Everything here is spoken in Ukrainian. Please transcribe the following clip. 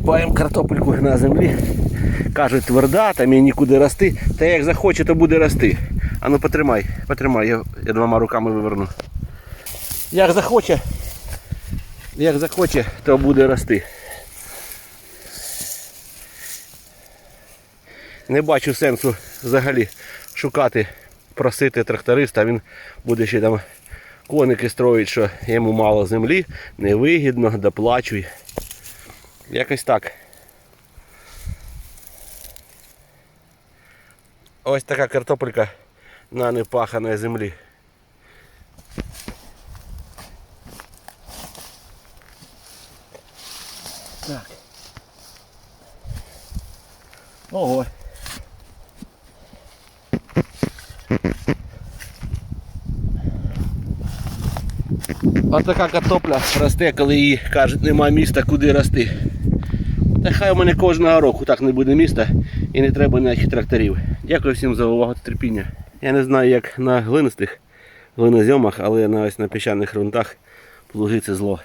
Насипаємо картопельку на землі. Кажуть, тверда, там їй нікуди рости. Та як захоче, то буде рости. А ну потримай, потримай, я, я двома руками виверну. Як захоче, як захоче, то буде рости. Не бачу сенсу взагалі шукати, просити тракториста, він буде ще там коники строїть, що йому мало землі, невигідно, доплачуй. Якось так. Ось така картопелька на непаханій землі. Так. Ого. Ось така картопля росте, коли її кажуть, нема міста, куди рости. Та хай у мене кожного року так не буде міста і не треба ніяких тракторів. Дякую всім за увагу та терпіння. Я не знаю, як на глинистих глинозйомах, але на ось на піщаних ґрунтах плуги це зло.